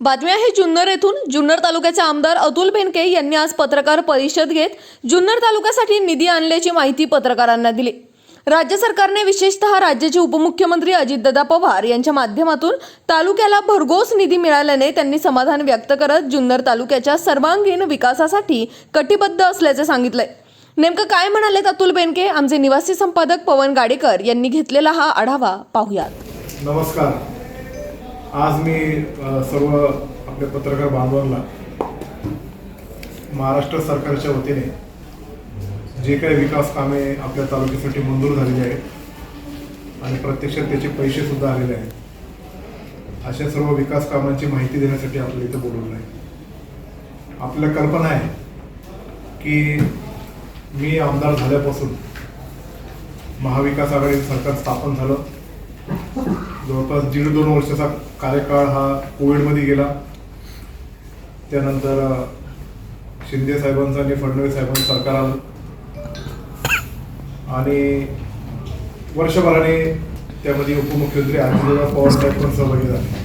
बातमी आहे जुन्नर येथून. जुन्नर तालुक्याचे आमदार अतुल बेनके यांनी आज पत्रकार परिषद घेत जुन्नर तालुक्यासाठी निधी आणल्याची माहिती पत्रकारांना दिली. राज्य सरकारने विशेषतः राज्याचे उपमुख्यमंत्री अजितदादा पवार यांच्या माध्यमातून तालुक्याला भरघोस निधी मिळाल्याने त्यांनी समाधान व्यक्त करत जुन्नर तालुक्याच्या सर्वांगीण विकासासाठी कटिबद्ध असल्याचे सांगितलंय नेमकं काय म्हणालेत अतुल बेनके आमचे निवासी संपादक पवन गाडेकर यांनी घेतलेला हा आढावा पाहुयात. नमस्कार. आज मी सर्व आपल्या पत्रकार बांधवांना महाराष्ट्र सरकारच्या वतीने जे काही विकास कामे आपल्या तालुक्यासाठी मंजूर झालेली आहेत आणि प्रत्यक्षात त्याचे पैसे सुद्धा आलेले आहेत अशा सर्व विकास कामांची माहिती देण्यासाठी आपल्या इथं बोलवलं आहे. आपल्या कल्पना आहे की मी आमदार झाल्यापासून महाविकास आघाडी सरकार स्थापन झालं. जवळपास दीड दोन वर्षाचा कार्यकाळ हा कोविडमध्ये गेला. त्यानंतर शिंदे साहेबांचं आणि फडणवीस साहेबांचं सरकार आलं. आणि वर्षभराने त्यामध्ये उपमुख्यमंत्री अजितदादा पवार साहेब पण सहभागी झाले.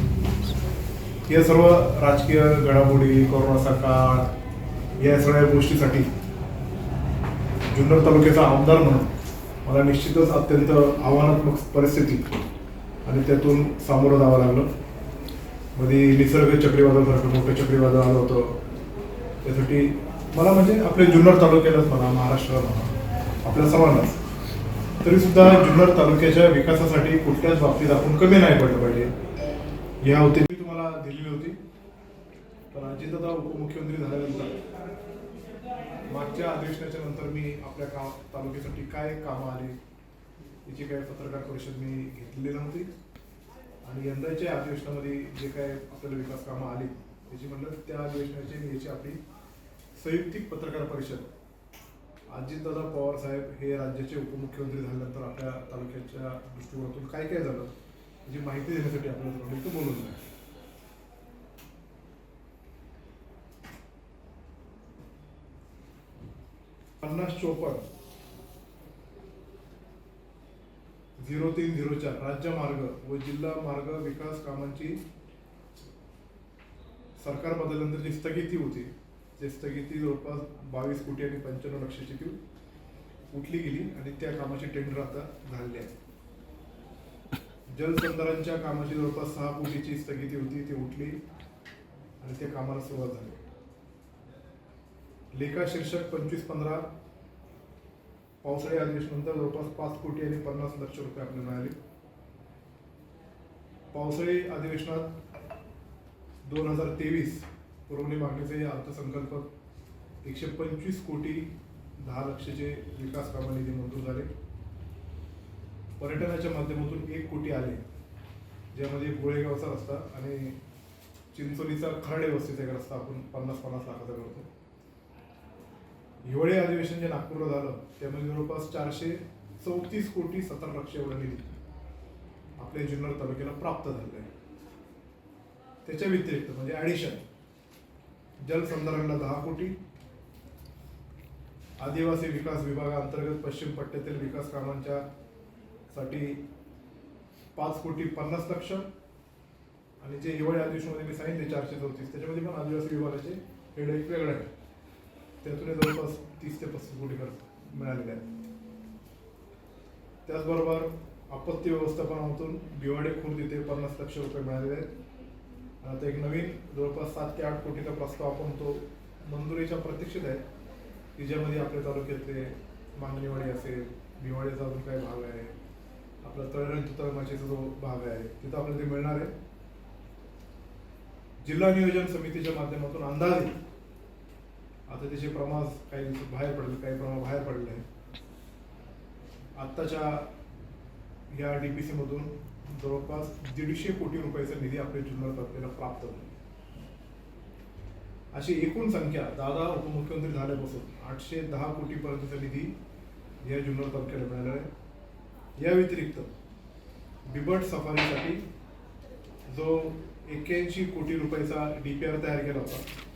या सर्व राजकीय घडामोडी कोरोनाचा काळ या सगळ्या गोष्टीसाठी जुन्नर तालुक्याचा आमदार म्हणून मला निश्चितच अत्यंत आव्हानात्मक परिस्थिती आणि त्यातून सामोरं जावं लागलं. मध्ये निसर्ग चक्रीवादळासारखं मोठं चक्रीवादळ आलं होतं. त्यासाठी मला म्हणजे आपल्या जुन्नर तालुक्यालाच म्हणा महाराष्ट्राला म्हणा आपल्या सर्वांनाच. तरी सुद्धा जुन्नर तालुक्याच्या विकासासाठी कुठल्याच बाबतीत आपण कमी नाही पडलं पाहिजे. या होते मी तुम्हाला दिलेली होती. पण अजितदादा उपमुख्यमंत्री झाल्यानंतर मागच्या अधिवेशनाच्या नंतर मी आपल्या गाव तालुक्यासाठी काय कामं आली? याची काय पत्रकार परिषद मी घेतलेली नव्हती. आणि यंदाच्या अधिवेशनामध्ये जे काय आपल्याला विकास कामं आली त्याची म्हणलं त्या अधिवेशनाची आणि याची आपली संयुक्तिक पत्रकार परिषद. अजितदादा पवार साहेब हे राज्याचे उपमुख्यमंत्री झाल्यानंतर आपल्या तालुक्याच्या दृष्टिकोनातून काय काय झालं याची माहिती देण्यासाठी आपल्याला सर्वांना इथं बोलवलं आहे पन्नास चोपन्न झिरो तीन झिरो चार राज्य मार्ग व जिल्हा मार्ग विकास कामांची सरकार बदलल्यानंतर जी स्थगिती होती. ते स्थगिती जवळपास बावीस कोटी आणि पंच्याण्णव लक्षाची ती उठली गेली आणि त्या कामाची टेंडर आता झालेले आहे जलसंधारणच्या कामाची जवळपास सहा कोटीची स्थगिती होती ती उठली आणि त्या कामाला सुरुवात झाली. लेखा शीर्षक पंचवीस पंधरा पावसाळी अधिवेशनानंतर जवळपास पाच कोटी आणि पन्नास लक्ष रुपये आपल्याला मिळाले. पावसाळी अधिवेशनात दोन हजार तेवीस पुरवणी मागणीचे अर्थसंकल्प एकशे पंचवीस कोटी दहा लक्षाचे विकास कामं निधी मंजूर झाले. पर्यटनाच्या माध्यमातून एक कोटी आले ज्यामध्ये गोळेगावचा रस्ता आणि चिंचोलीचा खराडे वस्तीचा एक रस्ता आपण पन्नास पन्नास लाखाचा करतो हिवाळी अधिवेशन जे नागपूरला झालं त्यामध्ये जवळपास चारशे चौतीस कोटी सतरा लक्ष एवढा निधी आपल्या जुन्नर तालुक्याला प्राप्त झालेला आहे. त्याच्या व्यतिरिक्त म्हणजे ॲडिशन जलसंधारणला दहा कोटी आदिवासी विकास विभागाअंतर्गत पश्चिम पट्ट्यातील विकास कामांच्या साठी पाच कोटी पन्नास लक्ष आणि जे हिवाळी अधिवेशनमध्ये मी सांगितले चारशे चौतीस त्याच्यामध्ये पण आदिवासी विभागाचे हेड एक वेगळं आहे त्यातून जवळपास तीस ते पस्तीस कोटी खर्च मिळालेले आहेत. त्याचबरोबर आपत्ती व्यवस्थापनातून बिवाडे खुर्द इथे पन्नास लक्ष रुपये मिळालेले आहेत. आता एक नवीन जवळपास सात ते आठ कोटीचा प्रस्ताव आपण तो मंजुरीच्या प्रतीक्षेत आहे. की ज्यामध्ये आपल्या तालुक्यातले मांगणीवाडी असेल भिवाडीचा अजून काही भाग आहे. आपला तळरण तुतळमाचीचा जो भाग आहे तिथं आपल्याला ते मिळणार आहे. जिल्हा नियोजन समितीच्या माध्यमातून अंदाजे आता त्याचे प्रमाण काही बाहेर पडले काही प्रमाण बाहेर पडले आत्ताच्या या डीपीसी मधून जवळपास दीडशे कोटी रुपयाचा निधी आपल्या जुन्नर तालुक्याला प्राप्त होईल अशी एकूण संख्या दादा उपमुख्यमंत्री झाल्यापासून आठशे दहा कोटीपर्यंतचा निधी या जुन्नर तालुक्याला मिळाला आहे. या व्यतिरिक्त बिबट सफारीसाठी जो एक्क्याऐंशी कोटी रुपयाचा डीपीआर तयार केला होता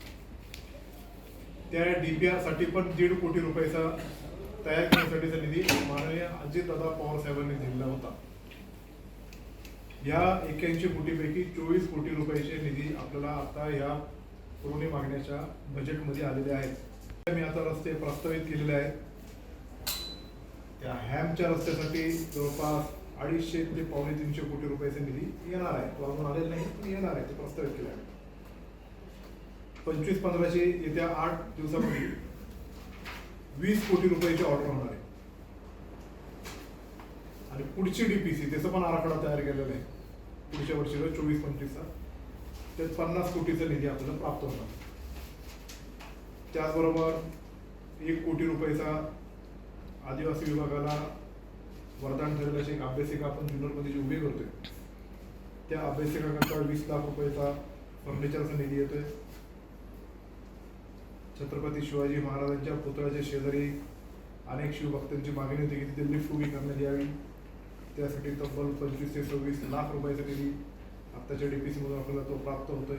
त्या डीपीआरसाठी पण दीड कोटी रुपयाचा तयार करण्यासाठीचा निधी माननीय अजितदादा पवार साहेबांनी दिलेला होता. या एक्क्याऐंशी कोटीपैकी चोवीस कोटी रुपयाचे निधी आपल्याला आता या पुरवणी मागण्याच्या बजेटमध्ये आलेले आहेत. मी आता रस्ते प्रस्तावित केलेले आहेत. त्या हॅमच्या रस्त्यासाठी जवळपास अडीचशे ते पावणे तीनशे कोटी रुपयाचे निधी येणार आहे. तो अजून आलेला नाही पण येणार आहे. ते प्रस्तावित केले आहे पंचवीस पंधराशे येत्या आठ दिवसामध्ये वीस कोटी रुपयाची ऑर्डर होणार आहे. आणि पुढची डीपीसी त्याचा पण आराखडा तयार केलेला आहे. पुढच्या वर्षीला चोवीस पंचवीसचा. त्यात पन्नास कोटीचा निधी आपल्याला प्राप्त होणार. त्याचबरोबर एक कोटी रुपयाचा आदिवासी विभागाला वरदान ठरलेलं अशी एक अभ्यासिका आपण जुन्नरमध्ये जी उभी करतोय त्या अभ्यासिकाकरता वीस लाख रुपयाचा फर्निचरचा निधी येतोय. छत्रपती शिवाजी महाराजांच्या पुतळ्याच्या शेजारी अनेक शिवभक्तांची मागणी होती की तिथे लिफ्ट उभी करण्यात यावी. त्यासाठी तब्बल पंचवीस ते सव्वीस लाख रुपयाचा निधी आत्ताच्या डीपीसी मधून आपल्याला तो प्राप्त होतोय.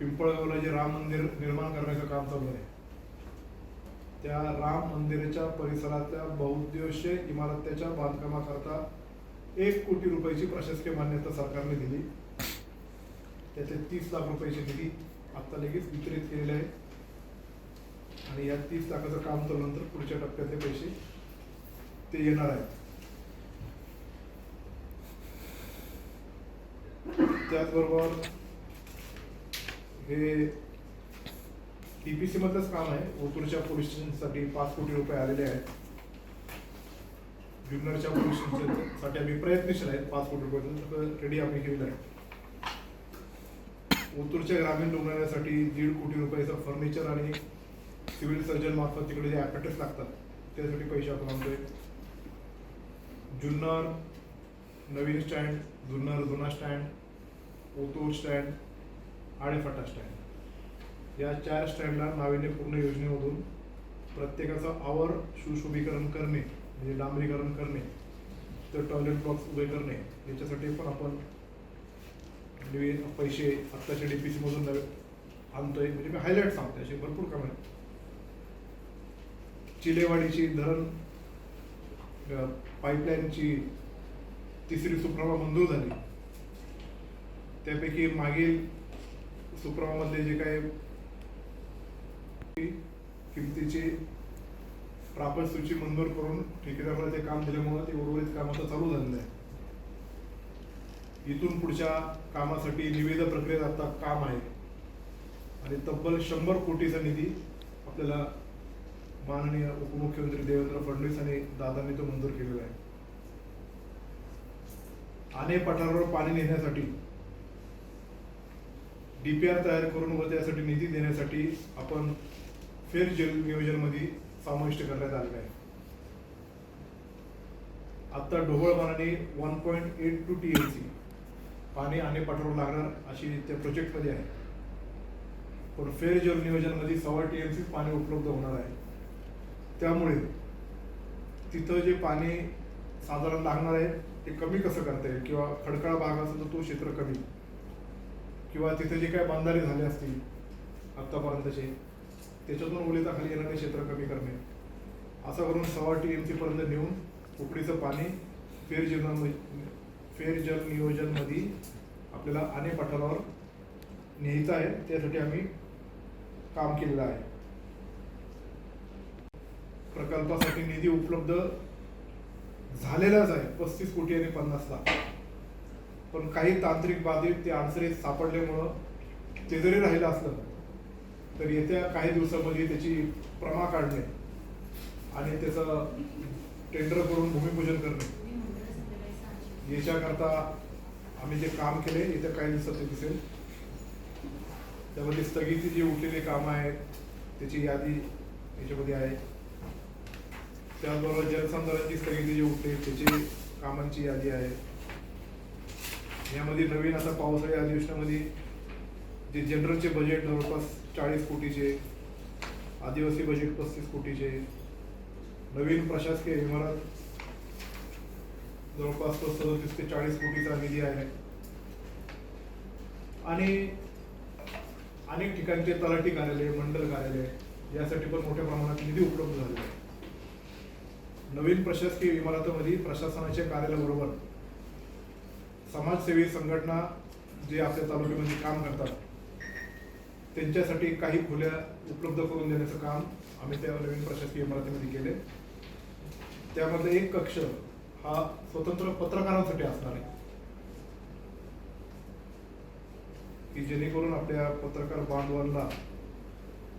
पिंपळगावला जे राम मंदिर निर्माण करण्याचं काम चालू आहे त्या राम मंदिराच्या परिसरातल्या बहुउद्देशीय इमारत्याच्या बांधकामाकरता एक कोटी रुपयाची प्रशासकीय मान्यता सरकारने दिली. त्याचे तीस लाख रुपयाची निधी आता लगेच वितरित केलेले आहे. आणि या तीस लाखाचं काम केल्यानंतर पुढच्या टप्प्यातले पैसे ते येणार आहेत. त्याचबरोबर हे ईपीसी मधलंच काम आहे. ओतूरच्या पोलीस स्टेशनसाठी पाच कोटी रुपये आलेले आहेत. जुन्नरच्या पोलीस स्टेशनसाठी आम्ही प्रयत्नशील आहेत. पाच कोटी रुपये रेडी आम्ही केलेलं आहे ओतूरच्या ग्रामीण रुग्णालयासाठी दीड कोटी रुपयाचं फर्निचर आणि सिव्हिल सर्जन मार्फत तिकडे जे ॲपरेटस लागतात त्यासाठी पैसे आपण आणतोय. जुन्नर नवीन स्टँड जुन्नर जुना stand Otur stand Adephata stand या चार स्टँडला नाविन्यपूर्ण योजनेमधून प्रत्येकाचं आवर सुशोभीकरण करणे म्हणजे डांबरीकरण करणे तर टॉयलेट ब्लॉक्स उभे करणे याच्यासाठी पण आपण नवीन पैसे आत्ताच्या डी पी सीमधून नवे आणतोय. म्हणजे मी हायलाईट सांगतोय असे भरपूर कामं आहेत चिलेवाडीची धरण पाईपलाईनची तिसरी सुप्रभा मंजूर झाली. त्यापैकी मागील सुप्रभामधले जे काही किमतीची प्रापत सूची मंजूर करून ठेकेदाराला ते काम दिल्यामुळे ते उर्वरित काम आता चालू झालेलं आहे. इथून पुढच्या कामासाठी निविदा प्रक्रियेत आता काम आहे. आणि तब्बल शंभर कोटीचा निधी आपल्याला माननीय उपमुख्यमंत्री देवेंद्र फडणवीस आणि दादांनी तो मंजूर केलेला आहे. आणे पठारावर पाणी नेण्यासाठी डीपीआर तयार करून व त्यासाठी निधी देण्यासाठी आपण फेर जल नियोजनमध्ये समाविष्ट करण्यात आलेलं आहे. आता ढोबळमानाने one point eight two T M C पाणी आणि पठारावर लागणार अशी त्या प्रोजेक्टमध्ये आहे. पण फेर जल नियोजनमध्ये सव्वा टी एम सी पाणी उपलब्ध होणार आहे. त्यामुळे तिथं जे पाणी साधारण लागणार आहे ते कमी कसं करता येईल? किंवा खडकाळ भाग असेल तर तो क्षेत्र कमी. किंवा तिथे जे काय बांधारे झाले असतील आत्तापर्यंतचे त्याच्यातून ओलिताखाली येणारे क्षेत्र कमी करणे. असं करून सव्वा टी एम सीपर्यंत नेऊन उकडीचं पाणी फेर फेर जल नियोजनमध्ये आपल्याला अनेक पठारावर न्यायचं आहे. त्यासाठी आम्ही काम केलेलं आहे. प्रकल्पासाठी निधी उपलब्ध झालेलाच आहे. पस्तीस कोटी आणि पन्नास लाख. पण काही तांत्रिक बाधित ते अडचणीत सापडल्यामुळं ते जरी राहिलं असलं तर येत्या काही दिवसामध्ये त्याची प्रमा काढणे आणि त्याचं टेंडर करून भूमिपूजन करणे याच्याकरता आम्ही जे काम केले इथं काही दिवसात दिसेल. त्यामध्ये स्थगिती जी उठलेली कामं आहेत त्याची यादी याच्यामध्ये आहे. त्याचबरोबर जलसंधारणाची स्थगिती जी उठली त्याची कामांची यादी आहे. यामध्ये नवीन आता पावसाळी अधिवेशनामध्ये जे जनरलचे बजेट जवळपास चाळीस कोटीचे आदिवासी बजेट पस्तीस कोटीचे नवीन प्रशासकीय इमारत जवळपास तो सदतीस ते चाळीस कोटीचा निधी आहे. आणि अनेक ठिकाणचे तलाठी कार्यालय मंडल कार्यालय यासाठी पण मोठ्या प्रमाणात निधी उपलब्ध झालेला आहे. नवीन प्रशासकीय इमारतीमध्ये प्रशासनाच्या कार्यालयाबरोबर समाजसेवी संघटना जे आपल्या तालुक्यामध्ये काम करतात त्यांच्यासाठी काही खुल्या उपलब्ध करून देण्याचं काम आम्ही त्या नवीन प्रशासकीय इमारतीमध्ये केले त्यामध्ये एक कक्ष हा स्वतंत्र पत्रकारांसाठी असणार आहे. की जेणेकरून आपल्या पत्रकार बांधवांना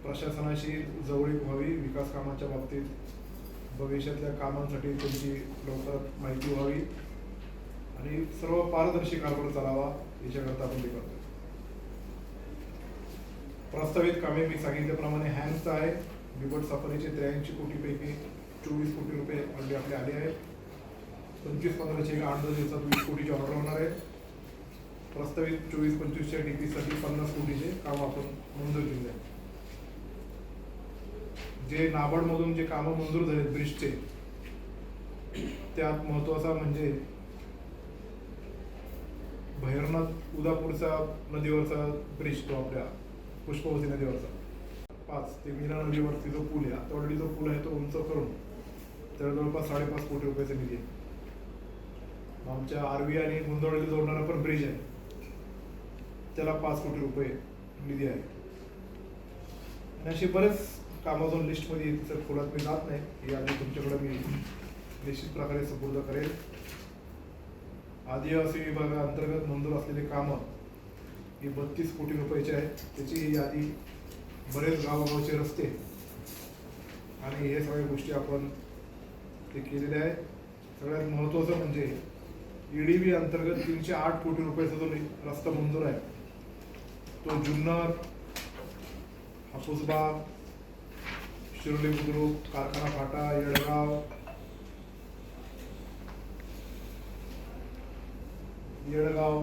प्रशासनाशी जवळीक व्हावी विकास कामाच्या बाबतीत भविष्यातल्या कामांसाठी त्यांची लवकरात माहिती व्हावी आणि सर्व पारदर्शी कारभार चालावा याच्याकरता आपण ते करतो प्रस्तावित कामे मी सांगितल्याप्रमाणे हँडचं आहे. बिबट सफारीचे त्र्याऐंशी कोटीपैकी चोवीस कोटी रुपये ऑलरेडी आपले आले आहेत. पंचवीस पंधराशे आठ दहा दिवसात वीस कोटीची ऑर्डर होणार आहे प्रस्तावित चोवीस पंचवीसच्या डीपीसाठी पन्नास कोटीचे काम आपण मंजूर केले आहे जे नाबार्डमधून जे कामं मंजूर झालेत ब्रिजचे त्यात महत्त्वाचा म्हणजे भैरनाथ उदापूरचा नदीवरचा ब्रिज तो आपल्या पुष्पवती नदीवरचा. पाच ते मीना नदीवरती जो पूल आहे आता ऑलरेडी जो पूल आहे तो उंच करून त्याला जवळपास साडेपाच कोटी रुपयाचा निधी आहे. आमच्या आरवी आणि गुंदवडीला जोडणारा पण ब्रिज आहे. त्याला पाच कोटी रुपये निधी आहे. आणि असे बरेच कामं अजून लिस्टमध्ये येतील खोलात मी जात नाही. यादी आधी तुमच्याकडे मी निश्चित प्रकारे सुपूर्द करेल. आदिवासी विभागाअंतर्गत मंजूर असलेले कामं ही बत्तीस कोटी रुपयाची आहेत. त्याची ही यादी बरेच गावागावचे रस्ते आणि हे सगळ्या गोष्टी आपण ते केलेल्या आहेत. सगळ्यात महत्त्वाचं म्हणजे ईडीबी अंतर्गत तीनशे आठ कोटी रुपयाचा जो रस्ता मंजूर आहे तो जुन्नर हापूसबाग शिरोली बुद्रुक कारखाना फाटा येडगाव येडगाव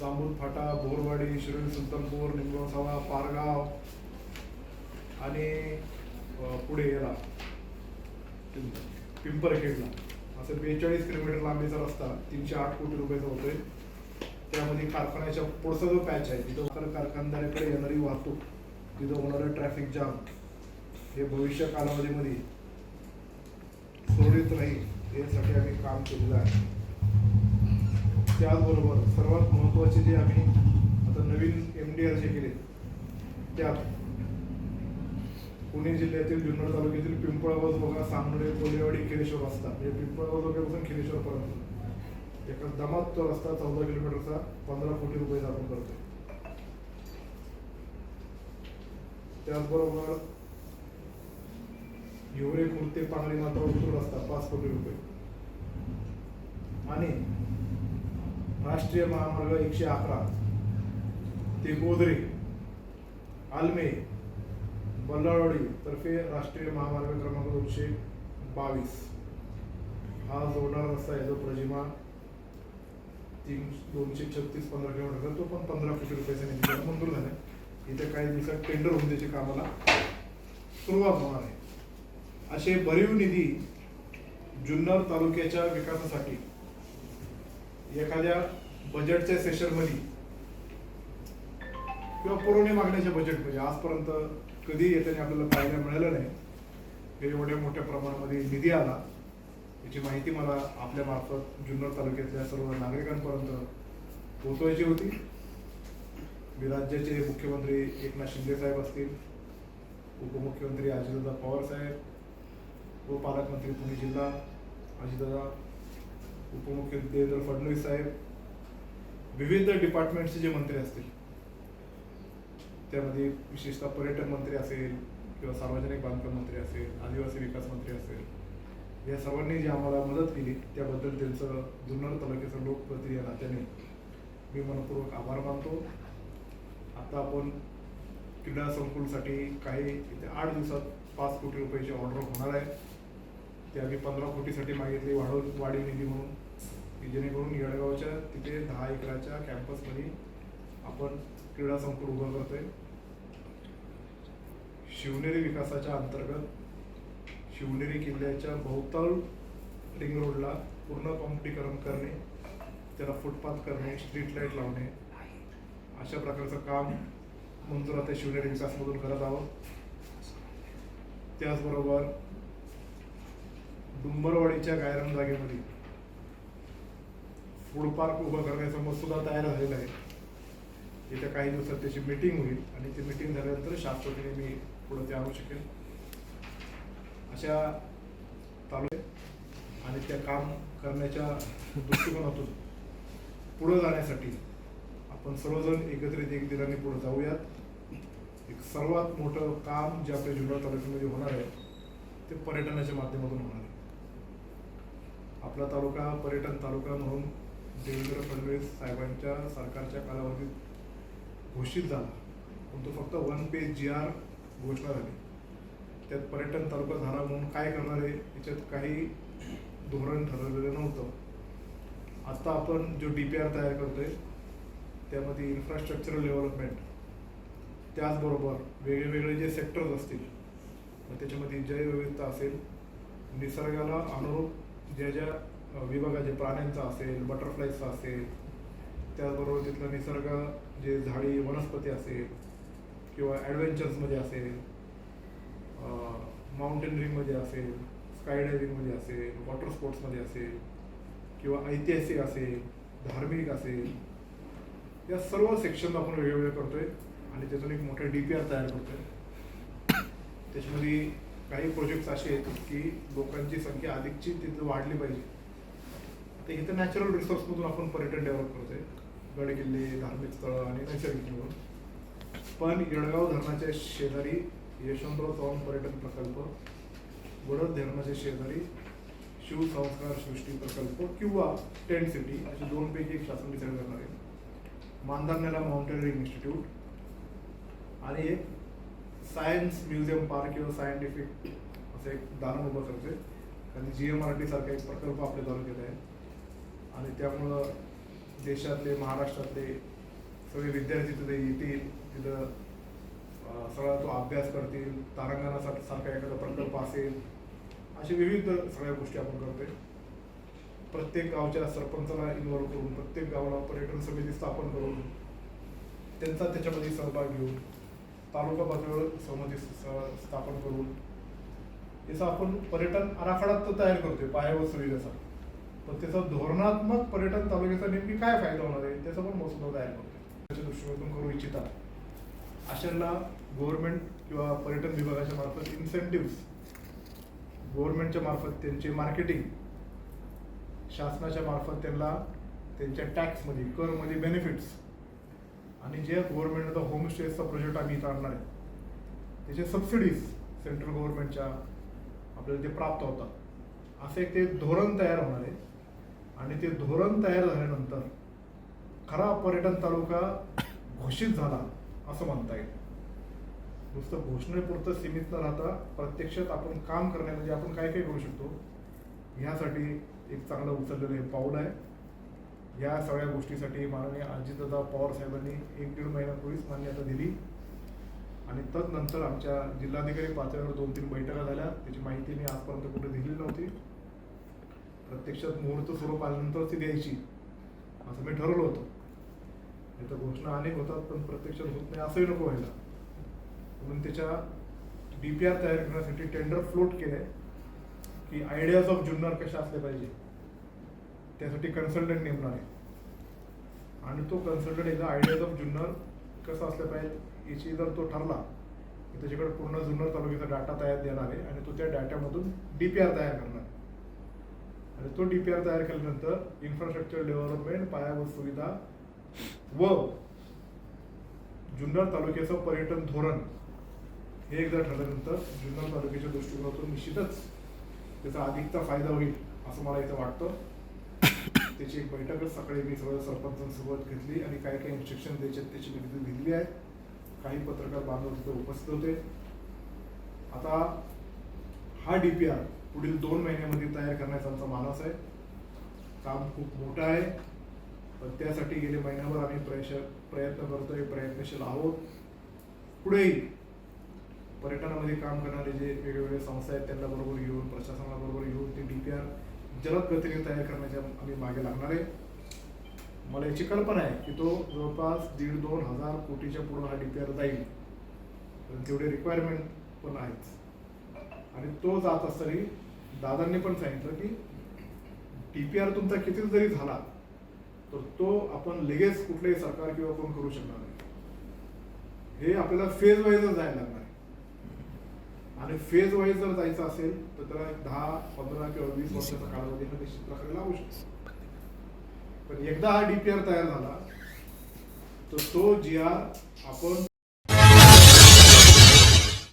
जांभूळ फाटा बोरवाडी शिरोली सुलतानपूर निंगोसावा पारगाव आणि पुढे याला पिंपरखेडला. असं बेचाळीस किलोमीटर लांबीचा रस्ता तीनशे आठ कोटी रुपयाचा होतोय. त्यामध्ये कारखान्याच्या पुढचा जो पॅच आहे तिथं साखर कारखानदाराकडे येणारी वाहतूक तिथं होणारं ट्रॅफिक जाम हे भविष्य कालावधीमध्ये सोडित राहील यासाठी आम्ही काम केलेलं आहे. त्याचबरोबर सर्वात महत्त्वाचे जे आम्ही आता नवीन एम डी आर जे केले त्यात पुणे जिल्ह्यातील जुन्नर तालुक्यातील पिंपळगाव बघा सांगडे कोलेवाडी खिरेश्वर रस्ता. म्हणजे पिंपळगाव वगैरेपासून खिरेश्वर पर्यंत. एका दमात तो रस्ता चौदा किलोमीटरचा पंधरा कोटी रुपये आपण करतो त्याचबरोबर हिवरे कुर्ते पांगरी मात्र उतरू रस्ता पाच कोटी रुपये. आणि राष्ट्रीय महामार्ग एकशे अकरा ते गोदरे आलमे बल्लाळवाडी तर्फे राष्ट्रीय महामार्ग क्रमांक दोनशे बावीस. हा जोडणारा रस्ता आहे जो प्रजिमा तीन दोनशे छत्तीस पंधरा किलोमीटर तो पण पंधरा कोटी रुपयाचा निधी मंजूर झाला इथे काही दिवसात टेंडर होऊन त्याची कामाला सुरुवात होणार आहे. असे भरीव निधी जुन्नर तालुक्याच्या विकासासाठी एखाद्या बजेटच्या सेशनमध्ये किंवा पुरवणी मागण्याच्या बजेटमध्ये आजपर्यंत कधी येताना आपल्याला पाहायला मिळालं नाही. हे एवढ्या मोठ्या प्रमाणामध्ये निधी आला. याची माहिती मला आपल्यामार्फत जुन्नर तालुक्यातल्या सर्व नागरिकांपर्यंत पोहोचवायची होती. मी राज्याचे मुख्यमंत्री एकनाथ शिंदे साहेब असतील उपमुख्यमंत्री अजितदादा पवार साहेब व पालकमंत्री पुणे जिल्हा अजितदादा उपमुख्यमंत्री देवेंद्र फडणवीस साहेब विविध डिपार्टमेंटचे जे मंत्री असतील. त्यामध्ये विशेषतः पर्यटन मंत्री असेल किंवा सार्वजनिक बांधकाम मंत्री असेल आदिवासी विकास मंत्री असेल या सर्वांनी जी आम्हाला मदत केली त्याबद्दल त्यांचं जुन्नर तालुक्याचं लोकप्रतिनिधी नात्याने मी मनपूर्वक आभार मानतो. आता आपण क्रीडा संकुलसाठी काही इथे आठ दिवसात पाच कोटी रुपयाची ऑर्डर होणार आहे. ते आम्ही पंधरा कोटीसाठी मागितली वाढव वाढीव निधी म्हणून. की जेणेकरून येळगावच्या तिथे दहा एकराच्या कॅम्पसमध्ये आपण क्रीडा संकुल उभं करतोय. शिवनेरी विकासाच्या अंतर्गत शिवनेरी किल्ल्याच्या भोवताल रिंग रोडला पूर्ण कॉम्पिटीकरण करणे त्याला फुटपाथ करणे स्ट्रीट लाइट लावणे. अशा प्रकारचं काम मंजूर आता शिवनेरी विकासमधून करत आहोत. त्याचबरोबर डुंबरवाडीच्या गायरम जागेमध्ये फूड पार्क उभं करण्याचा मसुदा तयार झालेला आहे. येत्या काही दिवसात त्याची मीटिंग होईल आणि ती मीटिंग झाल्यानंतर शाश्वतीने मी पुढे ते आणू शकेन. अशा तालुके आणि त्या काम करण्याच्या दृष्टिकोनातून पुढे जाण्यासाठी आपण सर्वजण एकत्रित एक दिलाने पुढे जाऊयात. एक सर्वात मोठं काम जे आपल्या जुन्नर तालुक्यामध्ये होणार आहे ते पर्यटनाच्या माध्यमातून होणार आहे. आपला तालुका पर्यटन तालुका म्हणून देवेंद्र फडणवीस साहेबांच्या सरकारच्या कालावधीत घोषित झाला. पण तो फक्त वन पेज जी आर घोषणा झाली. त्यात पर्यटन तालुका झाला म्हणून काय करणार आहे याच्यात काही धोरण ठरवलेलं नव्हतं. आता आपण जो डी पी आर तयार करतो आहे त्यामध्ये इन्फ्रास्ट्रक्चरल डेव्हलपमेंट त्याचबरोबर वेगवेगळे जे सेक्टर्स असतील मग त्याच्यामध्ये जैवविविधता असेल निसर्गाला अनुरूप ज्या ज्या विभागाचे प्राण्यांचा असेल बटरफ्लायचा असेल त्याचबरोबर तिथलं निसर्ग जे झाडी वनस्पती असेल किंवा ॲडव्हेंचर्समध्ये असेल माउंटेनरिंगमध्ये असेल स्काय डायव्हिंगमध्ये असेल वॉटर स्पोर्ट्समध्ये असेल किंवा ऐतिहासिक असेल धार्मिक असेल या सर्व सेक्शन आपण वेगवेगळे करतोय आणि त्यातून एक मोठं डी पी आर तयार करतोय. त्याच्यामध्ये काही प्रोजेक्ट्स असे आहेत की लोकांची संख्या अधिकची तिथं वाढली पाहिजे. तर इथं नॅचरल रिसोर्समधून आपण पर्यटन डेव्हलप करतोय. गड किल्ले धार्मिक स्थळं आणि नैसर्गिक जीवन. पण येळगाव धरणाच्या शेजारी यशवंतराव चव्हाण पर्यटन प्रकल्प वडद धरणाच्या शेजारी शिवसंस्कार सृष्टी प्रकल्प किंवा टेंट सिटी असे दोनपैकी एक शासन विचार करणार आहे. मांधारनेला माउंटेनरिंग इन्स्टिट्यूट आणि एक सायन्स म्युझियम पार्क किंवा सायंटिफिक असं एक दालन उभं करते कारण जी एम आर टी सारखा एक प्रकल्प आपल्या तालुक्यात आहे. आणि त्यामुळं देशातले महाराष्ट्रातले सगळे विद्यार्थी तिथे येतील तिथं सगळा तो अभ्यास करतील तारांगणासाठी सारखा एखादा प्रकल्प असेल असे विविध सगळ्या गोष्टी आपण करतोय. प्रत्येक गावच्या सरपंचाला इन्व्हॉल्व्ह करून प्रत्येक गावाला पर्यटन समिती स्थापन करून त्यांचा त्याच्यामध्ये सहभाग घेऊन तालुका पातळीवर समिती स्थापन करून याचा आपण पर्यटन आराखडा तर तयार करतोय पायाभूत सुविधेचा पण त्याचा धोरणात्मक पर्यटन तालुक्याचा नेमकी काय फायदा होणार आहे त्याचा पण मसुदा तयार करतो. त्याच्या दृष्टिकोनातून करू इच्छितात अशांना गव्हर्नमेंट किंवा पर्यटन विभागाच्या मार्फत इन्सेंटिव्ह गव्हर्नमेंटच्या मार्फत त्यांचे मार्केटिंग शासनाच्या मार्फत त्यांना त्यांच्या टॅक्समध्ये करमध्ये बेनिफिट्स आणि जे गव्हर्नमेंटचा होमस्टेचा प्रोजेक्ट आम्ही इथं आणणार आहे त्याचे सबसिडीज सेंट्रल गव्हर्नमेंटच्या आपल्याला ते प्राप्त होतात. असे एक ते धोरण तयार होणार आहे. आणि ते धोरण तयार झाल्यानंतर खरा पर्यटन तालुका घोषित झाला असं म्हणता येईल. नुसतं घोषणेपुरतं सीमित न राहता प्रत्यक्षात आपण काम करण्यामध्ये म्हणजे आपण काय काय करू शकतो ह्यासाठी एक चांगलं उचललेलं हे पाऊल आहे. या सगळ्या गोष्टीसाठी माननीय अजितदादा पवार साहेबांनी एक दीड महिन्यापूर्वीच मान्यता दिली. आणि तदनंतर आमच्या जिल्हाधिकारी पातळीवर दोन तीन बैठका झाल्या. त्याची माहिती मी आजपर्यंत कुठे दिलेली नव्हती. प्रत्यक्षात मुहूर्त स्वरूप आल्यानंतर ती द्यायची. असं मी ठरवलं होतं. नाही तर घोषणा अनेक होतात पण प्रत्यक्षात होत नाही असंही नको व्हायला. म्हणून त्याच्या डी पी आर तयार करण्यासाठी टेंडर फ्लोट केलंय की आयडियाज ऑफ जुन्नर कशा असल्या पाहिजे. त्यासाठी कन्सल्टंट नेमणार आहे. आणि तो कन्सल्टंट एकदा आयडियाज ऑफ जुन्नर कसं असलं पाहिजे याची जर तो ठरला तर त्याच्याकडे पूर्ण जुन्नर तालुक्याचा डाटा तयार देणार आहे आणि तो त्या डाट्यामधून डी पी आर तयार करणार आणि तो डी पी आर तयार केल्यानंतर इन्फ्रास्ट्रक्चर डेव्हलपमेंट पायाभूत सुविधा व जुन्नर तालुक्याचं पर्यटन धोरण हे एकदा ठरल्यानंतर जुन्नर तालुक्याच्या दृष्टिकोनातून निश्चितच त्याचा अधिकचा फायदा होईल असं मला इथं वाटतं. त्याची एक बैठकच सकाळी मी सगळ्या सरपंचांसोबत घेतली आणि काही काही इन्स्ट्रक्शन द्यायचे त्याची मी दिलेली आहे. काही पत्रकार बांधव तिथे उपस्थित होते. आता हा डी पी आर पुढील दोन महिन्यामध्ये तयार करण्याचा आमचा मानस आहे. काम खूप मोठं आहे. पण त्यासाठी गेले महिन्याभर आम्ही प्रयश प्रयत्न करतोय प्रयत्नशील आहोत. पुढेही पर्यटनामध्ये काम करणारे जे वेगवेगळे संस्था आहेत त्यांना बरोबर घेऊन प्रशासनाबरोबर घेऊन ते डी पी आर जलद गतीने तयार करण्याच्या आम्ही मागे लागणार आहे. मला याची कल्पना आहे की तो जवळपास दीड दोन हजार कोटीच्या पुढं हा डी पी आर जाईल. पण तेवढे रिक्वायरमेंट पण आहेच. आणि तो जात असताना दादांनी पण सांगितलं की डी पी आर तुमचा किती जरी झाला तर तो आपण लगेच कुठलेही सरकार किंवा कोण करू शकणार नाही. हे आपल्याला फेज वाईजच जायला लागणार आहे. आणि फेज वाईज जर जायचं असेल तर त्याला दहा पंधरा किंवा वीस वर्षाचा कालावधी हा निश्चित प्रकारे लागू शकतो. पण एकदा हा डीपीआर तयार झाला तर तो जी आर आपण